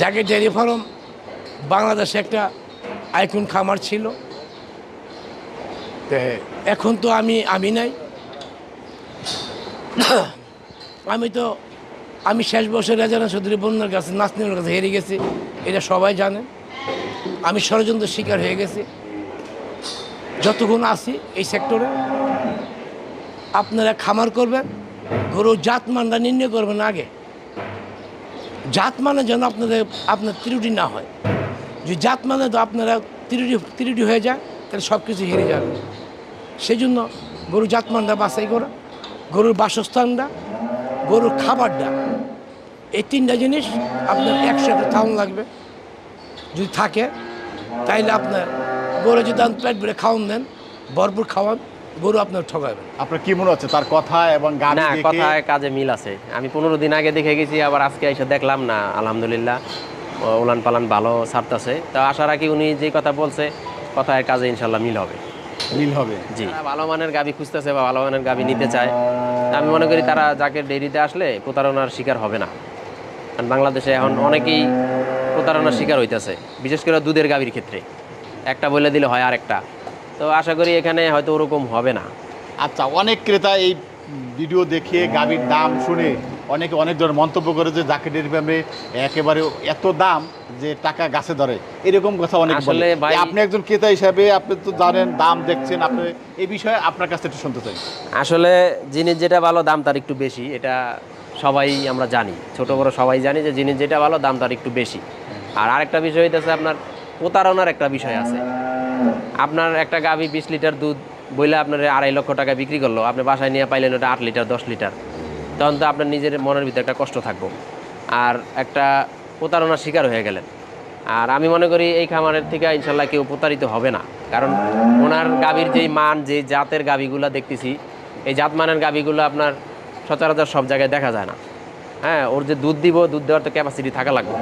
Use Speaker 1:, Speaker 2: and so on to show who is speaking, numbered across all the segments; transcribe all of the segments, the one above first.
Speaker 1: জাগে dairy farm বাংলাদেশে একটা আইকন খামার ছিল। তে এখন তো আমি আমি নাই। আমি তো আমি শেষ বছর রেজানা চৌধুরী বন্যার কাছে নাসনিমের কাছে হেরে গেছি এটা সবাই জানে। আমি ষড়যন্ত্রের শিকার হয়ে গেছি। যতক্ষণ আছি এই সেক্টরে আপনারা খামার করবেন গরু জাতমানটা নির্ণয় করবেন আগে। জাত মানে যেন আপনাদের, আপনার ত্রুটি না হয়। যদি জাত মানে তো আপনারা ত্রুটি ত্রুটি হয়ে যায়, তাহলে সব কিছু হেরে যাবে। সেই জন্য গরু জাতমানটা বাছাই করা, গরুর বাসস্থানটা, গরুর খাবারটা, এই তিনটা জিনিস আপনার একসাথে খাওয়ান লাগবে। যদি থাকে, তাইলে আপনার গরু যদি পেট ভরে খাওয়ান দেন, ভরপুর খাওয়ান গরু আপনার ঠকাবেন
Speaker 2: আপনার কি মনে হচ্ছে? তার কথা এবং গান
Speaker 3: না কথায় কাজে মিল আছে। আমি পনেরো দিন আগে দেখে গেছি আবার আজকে এসে দেখলাম না আলহামদুলিল্লাহ। উলান পালান ভালো ছাড়তেছে। তো আশা রাখি উনি যে কথা বলছে কথায় কাজে ইনশাল্লাহ মিল হবে।
Speaker 2: মিল হবে।
Speaker 3: জি। ভালো মানের গাবি খুঁজতেছে বা ভালো মানের গাবি নিতে চায় আমি মনে করি তারা যাকে ডেরিতে আসলে প্রতারণার শিকার হবে না। কারণ বাংলাদেশে এখন অনেকেই প্রতারণার শিকার হইতেছে বিশেষ করে দুধের গাবির ক্ষেত্রে। একটা বলে দিলে হয় আরেকটা। তো আশা করি এখানে হয়তো ওরকম হবে না।
Speaker 2: আচ্ছা অনেক ক্রেতা এই ভিডিও দেখে গাভীর দাম শুনে অনেকে অনেক ধরনের মন্তব্য করে যে জাকে ডেরি ফার্মে একেবারে এত দাম যে টাকা গাছে ধরে। এরকম কথা অনেক বলে। আপনি একজন ক্রেতা হিসাবে আপনি তো জানেন দাম দেখছেন আপনি এই বিষয়ে আপনার কাছে একটু শুনতে চাই।
Speaker 3: আসলে জিনিস যেটা ভালো দাম তার একটু বেশি এটা সবাই আমরা জানি। ছোট বড় সবাই জানি যে জিনিস যেটা ভালো দাম তার একটু বেশি। আর আরেকটা বিষয় হইতেছে আপনার প্রতারণার একটা বিষয় আছে। আপনার একটা গাভি বিশ লিটার দুধ বইলে আপনার আড়াই লক্ষ টাকা বিক্রি করল। আপনি বাসায় নিয়ে পাইলেন ওটা আট লিটার, দশ লিটার। তখন তো আপনার নিজের মনের ভিতরে একটা কষ্ট থাকব। আর একটা প্রতারণার শিকার হয়ে গেলেন। আর আমি মনে করি এই খামারের থেকে ইনশাল্লাহ কেউ প্রতারিত হবে না। কারণ ওনার গাভীর যেই মান যে জাতের গাভীগুলো দেখতেছি, এই জাত মানের গাভীগুলো আপনার সচরাচর সব জায়গায় দেখা যায় না। হ্যাঁ ওর যে দুধ দিব, দুধ দেওয়ার তো ক্যাপাসিটি থাকা লাগবে।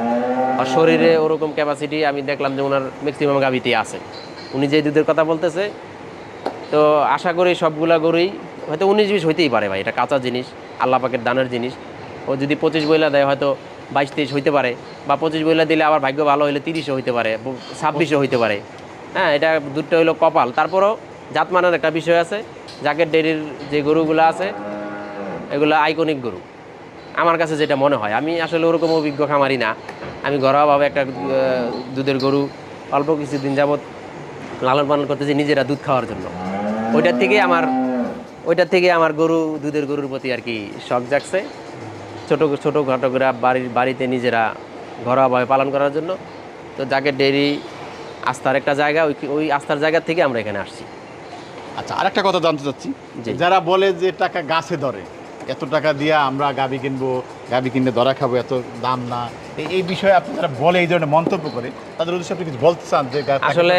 Speaker 3: আর শরীরে ওরকম ক্যাপাসিটি আমি দেখলাম যে ওনার ম্যাক্সিমাম গাভীতেই আছে। উনি যে দুধের কথা বলতেছে, তো আশা করি সবগুলা গরুই, হয়তো উনিশ বিশ হইতেই পারে ভাই, এটা কাঁচা জিনিস, আল্লাহ পাকের দানের জিনিস। ও যদি পঁচিশ বইলা দেয়, হয়তো বাইশ তেইশ হইতে পারে, বা পঁচিশ বইলা দিলে আবার ভাগ্য ভালো হইলে তিরিশও হইতে পারে ছাব্বিশও হইতে পারে। হ্যাঁ এটা দুধটা হইল কপাল। তারপরও জাতমানের একটা বিষয় আছে, জাকের ডেরির যে গরুগুলো আছে, এগুলো আইকনিক গরু। আমার কাছে যেটা মনে হয়, আমি আসলে ওরকম অভিজ্ঞ খামারি না। আমি ঘরোয়াভাবে একটা দুধের গরু অল্প কিছুদিন যাবৎ লালন পালন করতেছি নিজেরা দুধ খাওয়ার জন্য। ওইটার থেকে আমার ওইটার থেকে আমার গরু দুধের গরুর প্রতি আর কি শখ জাগছে। ছোটো ছোটো খাটো করে বাড়ির বাড়িতে নিজেরা ঘরোয়াভাবে পালন করার জন্য। তো যাকে ডেরি আস্থার একটা জায়গা ওই ওই আস্থার জায়গা থেকে আমরা এখানে আসছি।
Speaker 2: আচ্ছা আরেকটা কথা জানতে চাচ্ছি। যারা বলে যে টাকা গাছে ধরে এত টাকা দিয়ে আমরা গাবি কিনবো গাবি কিনলে ধরা খাব এত দাম না। এই- বিষয়ে আপনি যারা বলে এই ধরনের মন্তব্য করে তাদের উদ্দেশ্যে আপনি কিছু বলতে চান যে
Speaker 3: আসলে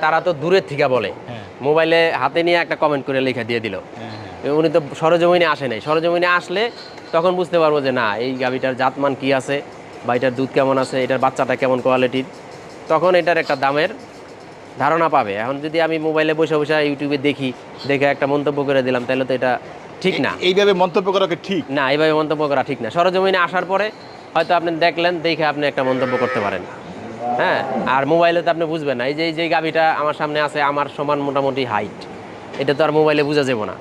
Speaker 3: তারা তো দূরের থেকে বলে।
Speaker 2: হ্যাঁ।
Speaker 3: মোবাইলে হাতে নিয়ে একটা কমেন্ট করে লেখা দিয়ে দিল।
Speaker 2: হ্যাঁ, হ্যাঁ।
Speaker 3: উনি তো সরজমিনে আসে নাই। সরজমিনে আসলে তখন বুঝতে পারব যে না এই গাভিটার জাতমান কি আছে বা এটার দুধ কেমন আছে এটার বাচ্চাটা কেমন কোয়ালিটির তখন এটার একটা দামের ধারণা পাবে। এখন যদি আমি মোবাইলে বসে বসে ইউটিউবে দেখি দেখে একটা মন্তব্য করে দিলাম তাহলে তো এটা ঠিক না।
Speaker 2: এইভাবে মন্তব্য করা ঠিক।
Speaker 3: না এইভাবে মন্তব্য করা ঠিক না। সরজমিনে আসার পরে হয়তো আপনি দেখলেন দেখে আপনি একটা মন্তব্য করতে পারেন। হ্যাঁ? আর মোবাইলে তো আপনি বুঝবেন না। এই যে এই যে গাভিটা আমার সামনে আছে আমার সমান মোটামুটি হাইট এটা তো আর মোবাইলে বোঝা যাবে না।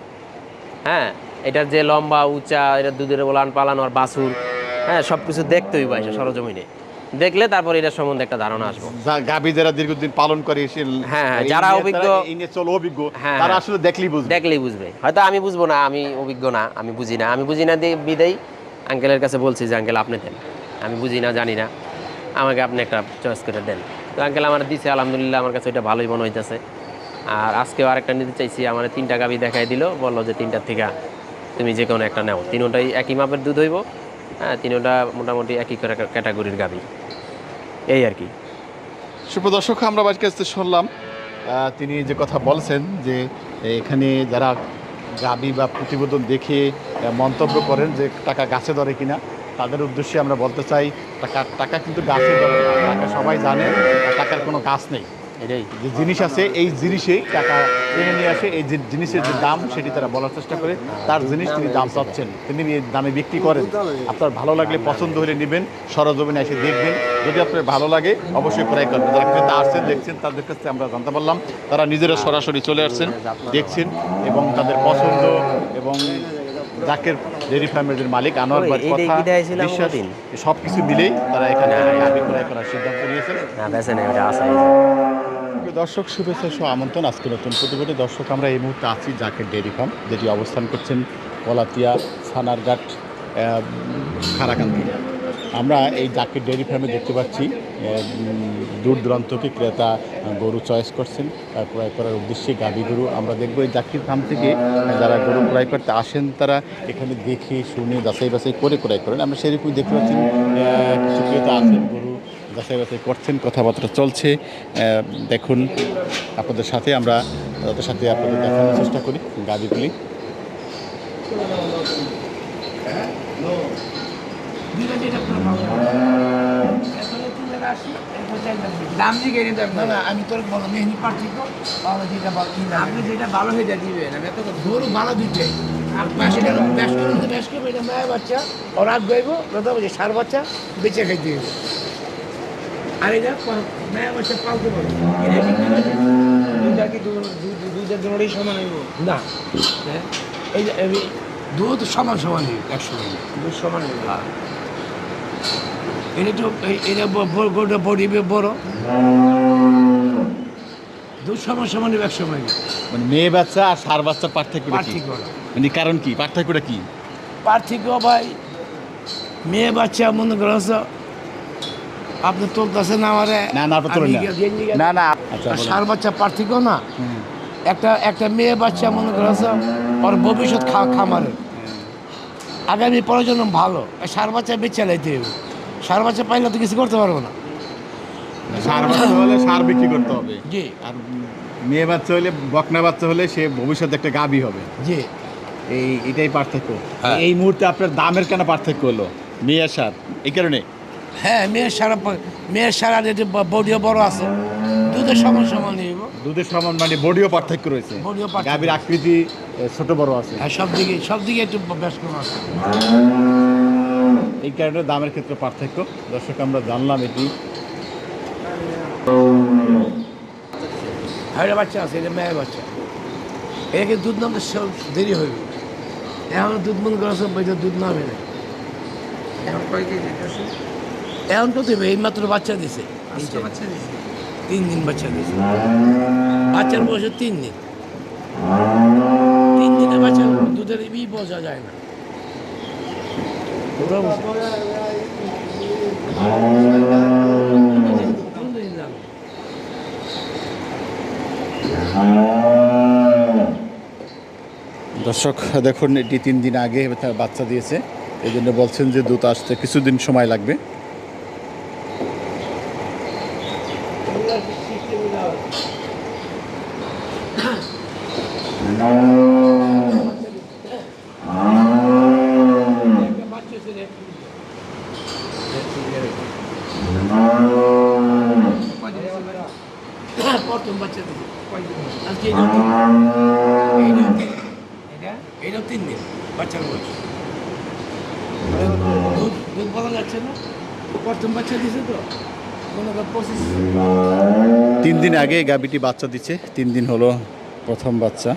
Speaker 3: হ্যাঁ? এটার যে লম্বা উঁচা এটা দুধের ওলান পালানো আর বাছুর হ্যাঁ? সব কিছু দেখতে হইব সরজমিনে। দেখলে তারপর এটা সম্বন্ধে একটা ধারণা আসব।
Speaker 2: গাবি যারা দীর্ঘদিন পালন করে
Speaker 3: হ্যাঁ, হ্যাঁ, যারা অভিজ্ঞ-
Speaker 2: তারা অভিজ্ঞ
Speaker 3: হ্যাঁ,
Speaker 2: তারা
Speaker 3: হ্যাঁ।
Speaker 2: আসলে দেখলেই বুঝবে।
Speaker 3: দেখলেই বুঝবে। হয়তো আমি বুঝব না আমি অভিজ্ঞ না আমি বুঝি না। আমি বুঝি না দিয়ে বিদায়। আঙ্কেলের কাছে বলছি যে আঙ্কেল আপনি দেন। আমি বুঝি না জানি না। আমাকে আপনি একটা চয়েস করে দেন। তো আঙ্কেল আমার দিছে আলহামদুলিল্লাহ আমার কাছে এটা ভালোই মনে হইতেছে। আর আজকেও আরেকটা নিতে চাইছি আমার তিনটা গাবি দেখাই দিল বলল যে তিনটার থেকে তুমি যে কোনো একটা নাও। তিনোটাই একই মাপের দুধ হইব। হ্যাঁ তিনোটা মোটামুটি একই করে ক্যাটাগরির গাবি এই আর কি।
Speaker 2: সুপ্রদর্শক আমরা বাড়ির কাছে শুনলাম তিনি যে কথা বলছেন যে এখানে যারা গাবি বা প্রতিবেদন দেখে মন্তব্য করেন যে টাকা গাছে ধরে কিনা, তাদের উদ্দেশ্যে আমরা বলতে চাই, টাকা টাকা কিন্তু গাছে ধরে টাকা সবাই জানে টাকার কোনো গাছ নেই।
Speaker 3: এটাই।
Speaker 2: যে জিনিস আছে, এই জিনিসেই টাকা টেনে নিয়ে আসে, এই জিনিসের যে দাম সেটি তারা বলার চেষ্টা করে। তার জিনিস তিনি দাম চাচ্ছেন। তিনি দামে বিক্রি করেন। আপনার ভালো লাগলে পছন্দ হলে নেবেন, সরজমিনে এসে দেখবেন। যদি আপনার ভালো লাগে, অবশ্যই ক্রয় করবেন। যারা ক্রেতা আসছেন, দেখছেন, তাদের কাছে আমরা জানতে পারলাম। তারা নিজেরা সরাসরি চলে আসছেন, দেখছেন এবং তাদের পছন্দ এবং জাকের ডেরি ফার্মের মালিক আনোয়ার
Speaker 3: এইটাই
Speaker 2: কথা বিশ্বাস সব কিছু মিলেই তারা এখানে গাভী ক্রয় করার সিদ্ধান্ত নিয়েছেন
Speaker 3: না বেছে নেই ওটা আসাই
Speaker 2: দর্শক শুভেচ্ছা সহ আমন্ত্রণ। আজকে নতুন প্রতিবেদনে দর্শক আমরা এই মুহূর্তে আছি জাকের ডেয়ারি ফার্ম যেটি অবস্থান করছেন কলাতিয়া সানারঘাট খারাকান্দি আমরা এই জাকের ডেয়ারি ফার্মে দেখতে পাচ্ছি দূর দূরান্তকে ক্রেতা গরু চয়েস করছেন ক্রয় করার উদ্দেশ্যে গাভী গরু আমরা দেখব এই জাকির ফার্ম থেকে যারা গরু ক্রয় করতে আসেন, তারা এখানে দেখে, শুনে, যাচাই বাছাই করে ক্রয় করেন। আমরা সেরকম দেখতে পাচ্ছি কিছু ক্রেতা আছেন, গরু যাচাই বাছাই করছেন, কথাবার্তা চলছে। দেখুন, আপনাদের সাথে আমরা, তাদের সাথে আপনাদের দেখানোর চেষ্টা করি গাড়িগুলি
Speaker 4: দাম জিজ্ঞেস নিতে
Speaker 1: না না আমি তোর বলো মেহনি পার্থক্য তাহলে যেটা ভালো কি লাগে?
Speaker 4: আপনি যেটা ভালো সেটা দিবেন আমি এত কথা
Speaker 1: গরু ভালো দুইটাই আর পাশে গেল ব্যাস করুন তো ব্যাস করব এটা মায়ের বাচ্চা। ও রাত গাইবো বলছে সার বাচ্চা বেঁচে খাইতে হবে আর এটা বাচ্চা পালতে পারব?
Speaker 4: দুইটা কি দু- দু- দু- জন্যই সমান হইব।
Speaker 1: না। হ্যাঁ? এই দুধ সমান সমান একশো
Speaker 4: দুধ সমান হইব।
Speaker 1: এটা তো এই- এটা ব- ব- বড় দুধ সমান সমান হইবে একশো
Speaker 2: মানে মেয়ে বাচ্চা আর সার বাচ্চার পার্থক্য
Speaker 1: পার্থক্য
Speaker 2: মানে কারণ কি? পার্থক্যটা কি?
Speaker 1: পার্থক্য ভাই মেয়ে বাচ্চা মনে করছ আপনি তুলতেছে না আমারে
Speaker 2: না। না না। আচ্ছা।
Speaker 1: সার বাচ্চা পার্থক্য না? একটা একটা মেয়ে বাচ্চা মনে করছ ওর ভবিষ্যৎ খা খামারে। আগামী প্রয়োজন ভালো। আর সার বাচ্চা বেচে লাইতে হবে। সার বাচ্চা পাইলে তো কিছু করতে পারব না।
Speaker 2: সার বাচ্চা হলে সার বিক্রি করতে হবে।
Speaker 1: জি।
Speaker 2: আর মেয়ে বাচ্চা হলে বকনা বাচ্চা হলে সে ভবিষ্যতে একটা গাবি হবে।
Speaker 1: জি।
Speaker 2: এই এটাই পার্থক্য।
Speaker 1: হ্যাঁ।
Speaker 2: এই মুহূর্তে আপনার দামের কেন পার্থক্য হলো? মেয়ে সার এই কারণে?
Speaker 1: হ্যাঁ মেয়ের সারা মেয়ের সারা যেটি বডিও বড় আছে। দুধের সমান সমান
Speaker 2: দুধের সমান মানে বডিও পার্থক্য রয়েছে।
Speaker 1: বডিও পার্থক্য।
Speaker 2: গাভীর আকৃতি ছোট বড় আছে।
Speaker 1: আর সব দিকে সব দিকে একটু ব্যস্ত আছে।
Speaker 2: এই কারণে দামের ক্ষেত্রে পার্থক্য। দর্শক আমরা জানলাম এটি।
Speaker 1: বাচ্চা আছে এটা মেয়ের বাচ্চা। এটাকে দুধ নামতে সব দেরি হইবে। এখন দুধ মন করা সব বইটা দুধ নামে না
Speaker 4: এখন
Speaker 1: কত এই মাত্র বাচ্চা দিছে।
Speaker 4: বাচ্চা দিছে।
Speaker 1: তিন দিন বাচ্চা দিছে। বাচ্চার বয়স তিন দিন তিন দিনে দুধের ই বোঝা যায় না ওরা।
Speaker 2: দর্শক দেখুন এটি তিন দিন আগে বাচ্চা দিয়েছে এই জন্য বলছেন যে দুধ আসতে কিছুদিন সময় লাগবে
Speaker 1: একটা বাচ্চা ছেলে প্রথম বাচ্চা দিছে আজকে এইটাও তিন দিন। এইটাও তিন দিন।
Speaker 4: এটা
Speaker 1: এইটাও তিন দিন বাচ্চার বয়স। দুধ দুধ বলা যাচ্ছে না? প্রথম বাচ্চা দিছে তো পঁচিশ।
Speaker 2: তিন দিন আগে গাভীটি বাচ্চা দিচ্ছে তিন দিন হলো প্রথম বাচ্চা।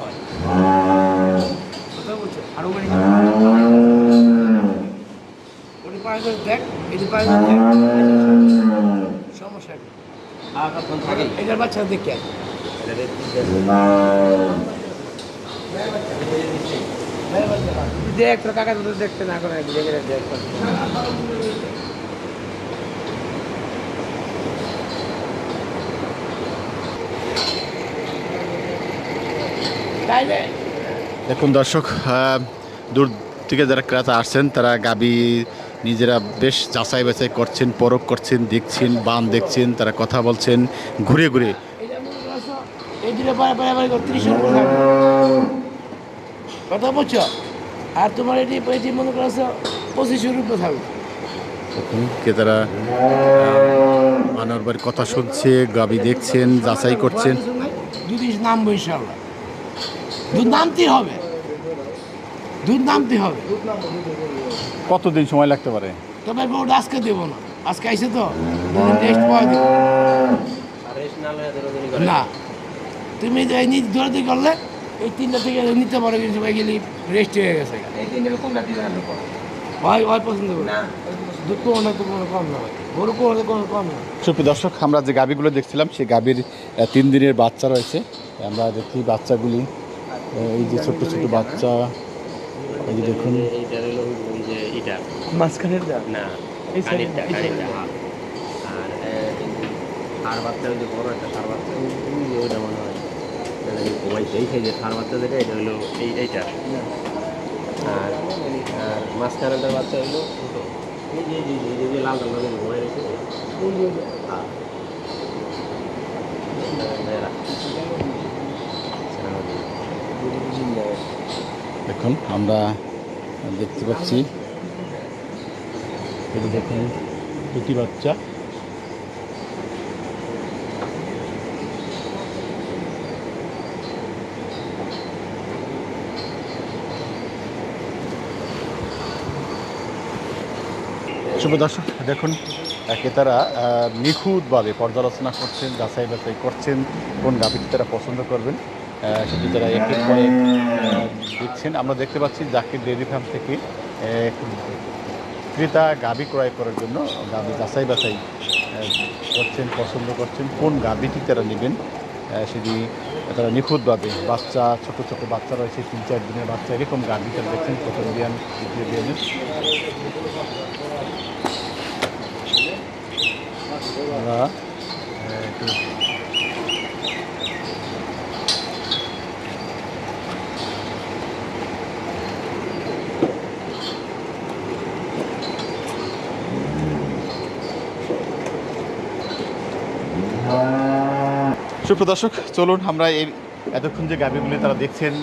Speaker 1: হয় সমস্যা এটার বাচ্চা দেখে।
Speaker 4: দেখতে না
Speaker 2: দেখুন দর্শক দূর থেকে যারা ক্রেতা আসছেন, তারা গাবি নিজেরা বেশ যাচাই বাছাই করছেন, পরখ করছেন, দেখছেন, বান দেখছেন, তারা কথা বলছেন, ঘুরে ঘুরে।
Speaker 1: পায়ে ত্রিশের উপর থাকবে কথা বলছো আর তোমার এটি এটি মনে করছ পঁচিশের উপরে থাকবে।
Speaker 2: ক্রেতারা আনোয়ার কথা শুনছে গাবি দেখছেন যাচাই করছেন।
Speaker 1: দুধ নামবো ইনশাল্লাহ দুধ নামতেই হবে। দুধ নামতে হবে।
Speaker 2: কতদিন সময় লাগতে পারে?
Speaker 1: তবে ওটা আজকে দেবো না। আজকে আইসে তো টেস্ট পাওয়া না। তুমি এই নিজ দৌড়াতে করলে এই তিনটা থেকে নিতে পারো কিন্তু সবাই গেলে রেস্ট হয়ে গেছে। হয় পছন্দ করে। দুধ কোনো কম না গরু কোনো কোনো কম না।
Speaker 2: সুপ্রিয় দর্শক আমরা যে গাবিগুলো দেখছিলাম সেই গাবির তিন দিনের বাচ্চা রয়েছে। আমরা দেখি বাচ্চাগুলি এই যে ছোট্ট ছোট্ট বাচ্চা এই যে দেখুন।
Speaker 4: মাঝখানের
Speaker 3: না আর বাচ্চা ওই যে বড় একটা সার বাচ্চা ওইটা মনে হয়। ঘুমাইছি এই যে সার বাচ্চা যেটা এটা হলো এই এইটা। আর আর মাঝখানেটার বাচ্চা হলো ছোটো। এই যে এই যে- এই যে- এই লাল রয়েছে।
Speaker 2: দেখুন আমরা দেখতে পাচ্ছি দেখুন দুটি বাচ্চা। শুভ দর্শক, দেখুন ক্রেতারা নিখুঁতভাবে পর্যালোচনা করছেন, যাচাই বাছাই করছেন, কোন গাভীটি তারা পছন্দ করবেন সেটি তারা এক এক করে দিচ্ছেন আমরা দেখতে পাচ্ছি জাকির ডেয়ারি ফার্ম থেকে ক্রেতা গাভী ক্রয় করার জন্য গাভী যাচাই বাছাই করছেন, পছন্দ করছেন, কোন গাভীটি তারা নেবেন সেটি তারা নিখুঁতভাবে বাচ্চা, ছোট ছোট বাচ্চা রয়েছে, তিন, চার দিনের বাচ্চা, এরকম গাভী তারা দেখছেন, প্রথম বিয়ান দ্বিতীয় বিয়ানের সুপ্রদর্শক চলুন আমরা এই এতক্ষণ যে গাভিগুলি তারা দেখছেন,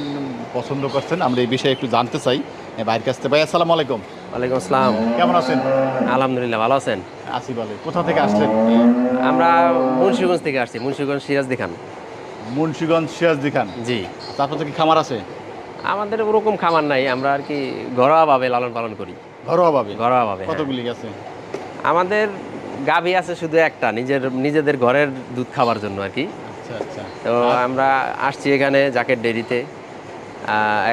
Speaker 2: পছন্দ করছেন, আমরা এই বিষয়ে একটু জানতে চাই। ভাইয়ের কাছ থেকে। ভাই, আসসালামু আলাইকুম।
Speaker 3: ওয়ালাইকুম আসসালাম।
Speaker 2: কেমন আছেন?
Speaker 3: আলহামদুলিল্লাহ ভালো আছেন?
Speaker 2: আসি বলে কোথা থেকে আসলেন
Speaker 3: আমরা মুন্সিগঞ্জ থেকে আসছি মুন্সিগঞ্জ সিরাজ দেখান
Speaker 2: মুন্সিগঞ্জ সিরাজদি খান
Speaker 3: জি।
Speaker 2: তারপর থেকে খামার আছে?
Speaker 3: আমাদের ওরকম খামার নাই আমরা আর কি ঘরোয়াভাবে লালন পালন করি।
Speaker 2: ঘরোয়াভাবে?
Speaker 3: ঘরোয়াভাবে হ্যাঁ।
Speaker 2: কতগুলি আছে
Speaker 3: আমাদের গাভী আছে শুধু একটা নিজের নিজেদের ঘরের দুধ খাওয়ার জন্য আর কি।
Speaker 2: আচ্ছা আচ্ছা।
Speaker 3: তো আমরা আসছি এখানে জাকের ডেরিতে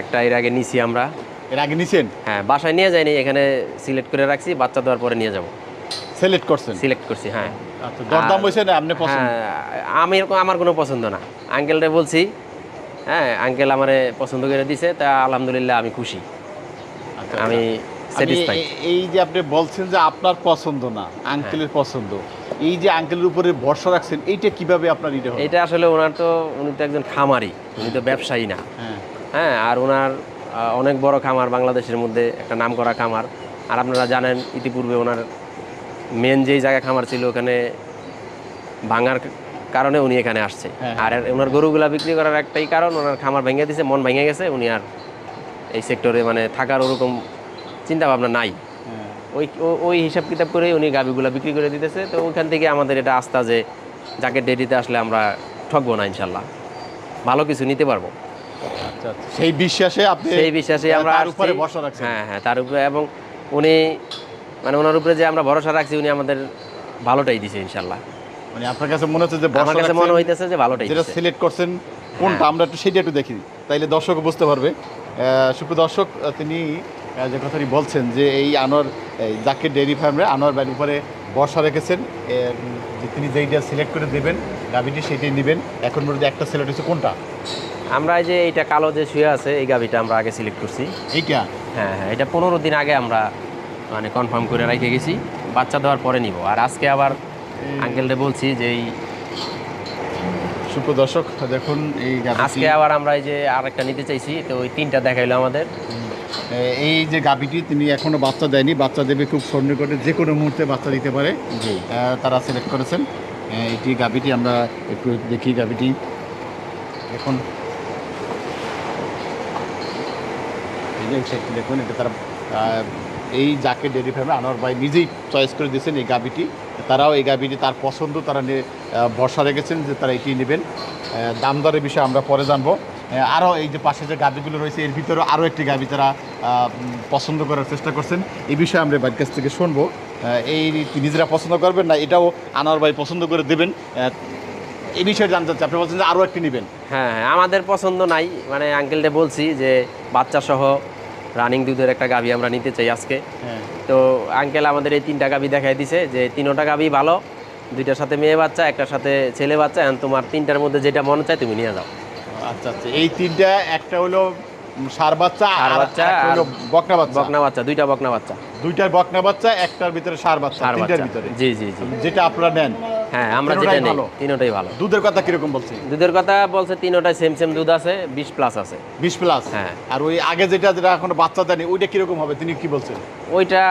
Speaker 3: একটা এর আগে নিছি আমরা।
Speaker 2: এর আগে নিছেন?
Speaker 3: হ্যাঁ বাসায় নিয়ে যাইনি এখানে সিলেক্ট করে রাখছি বাচ্চা দেওয়ার পরে নিয়ে যাব।
Speaker 2: সিলেক্ট করছেন?
Speaker 3: সিলেক্ট করছি হ্যাঁ।
Speaker 2: আচ্ছা দরদাম হয়েছে না আপনি পছন্দ?
Speaker 3: হ্যাঁ আমি এরকম- আমার কোনো পছন্দ না। আঙ্কেলরে বলছি হ্যাঁ আঙ্কেল আমারে পছন্দ করে দিছে তা আলহামদুলিল্লাহ আমি খুশি।
Speaker 2: আচ্ছা,
Speaker 3: আমি
Speaker 2: আমি
Speaker 3: স্যাটিসফাইড
Speaker 2: এই যে আপনি বলছেন যে আপনার পছন্দ না আঙ্কেলের পছন্দ এই যে আঙ্কেলের উপরে ভরসা রাখছেন এইটা কীভাবে আপনার এটা
Speaker 3: এটা আসলে ওনার তো উনি তো একজন খামারি উনি তো ব্যবসায়ী না।
Speaker 2: হ্যাঁ।
Speaker 3: হ্যাঁ আর ওনার অনেক বড় খামার বাংলাদেশের মধ্যে একটা নামকরা খামার। আর আপনারা জানেন ইতিপূর্বে ওনার মেন যেই জায়গা খামার ছিল ওখানে ভাঙার কারণে উনি এখানে আসছে।
Speaker 2: হ্যাঁ।
Speaker 3: আর ওনার গরুগুলা বিক্রি করার একটাই কারণ ওনার খামার ভেঙে দিছে মন ভেঙে গেছে উনি আর এই সেক্টরে মানে থাকার ওরকম চিন্তা ভাবনা নাই।
Speaker 2: হ্যাঁ।
Speaker 3: ওই ওই হিসাব কিতাব করেই উনি গাভিগুলা বিক্রি করে দিতেছে। তো ওইখান থেকে আমাদের এটা আস্থা যে যাকে ডেরিতে আসলে আমরা ঠকবো না ইনশাল্লাহ। ভালো কিছু নিতে পারব।
Speaker 2: সেই বিশ্বাসে আপনি
Speaker 3: সেই বিশ্বাসে আমরা
Speaker 2: তার উপরে ভরসা রাখছেন।
Speaker 3: হ্যাঁ হ্যাঁ তার উপরে এবং উনি মানে ওনার উপরে যে আমরা ভরসা রাখছি উনি আমাদের ভালোটাই দিছে ইনশাল্লাহ।
Speaker 2: মানে আপনার কাছে মনে হচ্ছে যে
Speaker 3: আমার
Speaker 2: ভরসা
Speaker 3: কাছে মনে হইতেছে যে ভালোটাই
Speaker 2: যেটা সিলেক্ট করছেন কোনটা আমরা একটু সেটা একটু দেখি তাইলে দর্শক বুঝতে পারবে। সুপ্রিয় দর্শক তিনি যে কথাটি বলছেন যে এই আনোয়ার এই জাকির ডেয়ারি ফার্মে আনোয়ার বাড়ির উপরে ভরসা রেখেছেন যে তিনি যেইটা সিলেক্ট করে দেবেন গাভিটি সেটাই নেবেন। এখন পর্যন্ত একটা সিলেক্ট হচ্ছে কোনটা?
Speaker 3: আমরা এই যে এইটা কালো যে শুয়ে আছে এই গাভিটা আমরা আগে সিলেক্ট করছি।
Speaker 2: এইটা?
Speaker 3: হ্যাঁ হ্যাঁ এটা পনেরো দিন আগে আমরা মানে কনফার্ম করে রেখে গেছি। বাচ্চা দেওয়ার পরে নিব। আর আজকে আবার আঙ্কেলরে বলছি যে এই
Speaker 2: সুপ্রিয় দর্শক দেখুন এই
Speaker 3: আজকে আবার আমরা এই যে আরেকটা নিতে চাইছি তো ওই তিনটা দেখাইলো আমাদের।
Speaker 2: এই যে গাভিটি তিনি এখনও বাচ্চা দেয়নি। বাচ্চা দেবে খুব সন্নিকটে যে কোনো মুহূর্তে বাচ্চা দিতে পারে।
Speaker 3: জি।
Speaker 2: আহ, তারা সিলেক্ট করেছেন। এটি গাভিটি আমরা একটু দেখি গাভিটি। এখন এই দেখুন এটা তারা এই যাকে ডেয়ারি ফার্মে আনোয়ার ভাই নিজেই চয়েস করে দিয়েছেন এই গাবিটি তারাও এই গাবিটি তার পছন্দ তারা ভরসা রেখেছেন যে তারা এটি নেবেন। দাম দরের বিষয়ে আমরা পরে জানব। আরও এই যে পাশে যে গাবিগুলো রয়েছে, এর ভিতরেও আরও একটি গাবি তারা পছন্দ করার চেষ্টা করছেন। এই বিষয়ে আমরা বাড়ির কাছ থেকে শুনব। এই নিজেরা পছন্দ করবেন না, এটাও আনোয়ার ভাই পছন্দ করে দেবেন। এই বিষয়ে জানতে চাচ্ছি, আপনি বলছেন যে আরও একটি নেবেন।
Speaker 3: হ্যাঁ হ্যাঁ আমাদের পছন্দ নাই। মানে আঙ্কেলটা বলছি যে বাচ্চা সহ রানিং দুধের একটা গাভি আমরা নিতে চাই আজকে।
Speaker 2: হ্যাঁ।
Speaker 3: তো আঙ্কেল আমাদের এই তিনটা গাভি দেখাই দিছে যে তিনোটা গাভি ভালো দুইটার সাথে মেয়ে বাচ্চা একটার সাথে ছেলে বাচ্চা এখন তোমার তিনটার মধ্যে যেটা মনে চায় তুমি নিয়ে যাও।
Speaker 2: আচ্ছা আচ্ছা এই তিনটা একটা হলো সার বাচ্চা আর
Speaker 3: বাচ্চা
Speaker 2: হলো বকনা বাচ্চা।
Speaker 3: বকনা বাচ্চা দুইটা বকনা বাচ্চা।
Speaker 2: দুইটার বকনা বাচ্চা একটার ভিতরে ষাঁড় বাচ্চা তিনটার ভিতরে।
Speaker 3: জি জি জি।
Speaker 2: যেটা আপনারা নেন।
Speaker 3: হ্যাঁ আমরা যেটা নেই। তিনোটাই ভালো।
Speaker 2: দুধের কথা কীরকম বলছি?
Speaker 3: দুধের কথা বলছে তিনোটাই সেম সেম দুধ আছে বিশ প্লাস আছে।
Speaker 2: বিশ প্লাস
Speaker 3: হ্যাঁ।
Speaker 2: আর ওই আগে যেটা যেটা এখনও বাচ্চা দেয়নি ওইটা কীরকম হবে? তিনি কি বলছেন?
Speaker 3: ওইটা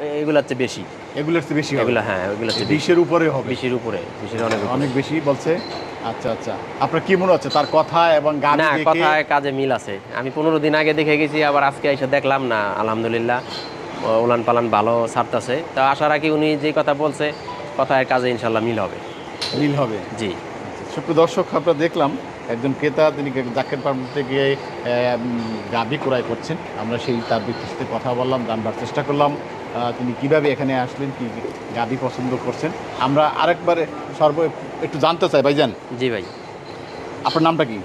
Speaker 3: এগুলোর চেয়ে বেশি।
Speaker 2: এগুলোর চেয়ে বেশি হবে?
Speaker 3: এগুলো হ্যাঁ চেয়ে
Speaker 2: বিশের উপরে হবে?
Speaker 3: বেশির উপরে বেশির অনেক
Speaker 2: অনেক বেশি বলছে? আচ্ছা আচ্ছা। আপনার কি মনে হচ্ছে তার কথা এবং গান
Speaker 3: না কথায় কাজে মিল আছে। আমি পনেরো দিন আগে দেখে গেছি আবার আজকে এসে দেখলাম না আলহামদুলিল্লাহ। ও- উলান পালান ভালো ছাড়তেছে। তো আশা রাখি উনি যে কথা বলছে কথায় কাজে ইনশাল্লাহ মিল হবে।
Speaker 2: মিল হবে।
Speaker 3: জি।
Speaker 2: সুপ্রিয় দর্শক আপনারা দেখলাম একজন ক্রেতা তিনি জাকের ফার্ম থেকে গাভি ক্রয় করছেন। আমরা সেই তার ব্যক্তির সাথে কথা বললাম জানবার চেষ্টা করলাম তিনি কীভাবে এখানে আসলেন কি গাভি পছন্দ করছেন। আমরা আরেকবার সর্ব একটু জানতে চাই ভাইজান।
Speaker 3: জি ভাই।
Speaker 2: আপনার নামটা কি?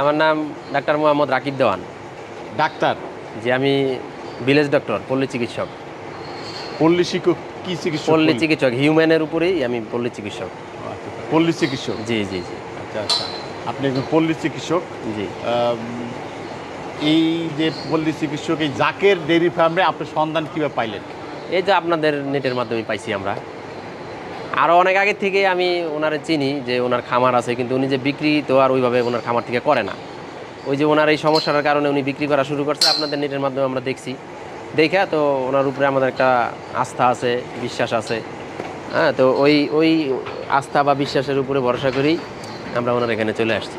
Speaker 3: আমার নাম ডাক্তার মোহাম্মদ রাকিব দেওয়ান।
Speaker 2: ডাক্তার?
Speaker 3: যে আমি ভিলেজ ডক্টর পল্লী চিকিৎসক।
Speaker 2: পল্লী শিক্ষক কি চিকিৎসক
Speaker 3: পল্লী চিকিৎসক হিউম্যানের উপরেই আমি পল্লী চিকিৎসক।
Speaker 2: আচ্ছা, পল্লী চিকিৎসক?
Speaker 3: জি জি জি।
Speaker 2: আচ্ছা আচ্ছা। আপনি একজন পল্লী চিকিৎসক।
Speaker 3: জি।
Speaker 2: এই যে পল্লী চিকিৎসক এই জাকের ডেয়ারি ফার্মে আপনি সন্ধান কীভাবে পাইলেন?
Speaker 3: এই যে আপনাদের নেটের মাধ্যমে পাইছি আমরা। আরও অনেক আগে থেকে আমি ওনারে চিনি যে ওনার খামার আছে কিন্তু উনি যে বিক্রি তো আর ওইভাবে ওনার খামার থেকে করে না। ওই যে ওনার এই সমস্যার কারণে উনি বিক্রি করা শুরু করছে। আপনাদের নেটের মাধ্যমে আমরা দেখছি। দেখা তো ওনার উপরে আমাদের একটা আস্থা আছে, বিশ্বাস আছে। হ্যাঁ তো ওই ওই আস্থা বা বিশ্বাসের উপরে ভরসা করেই আমরা ওনার এখানে চলে আসছি।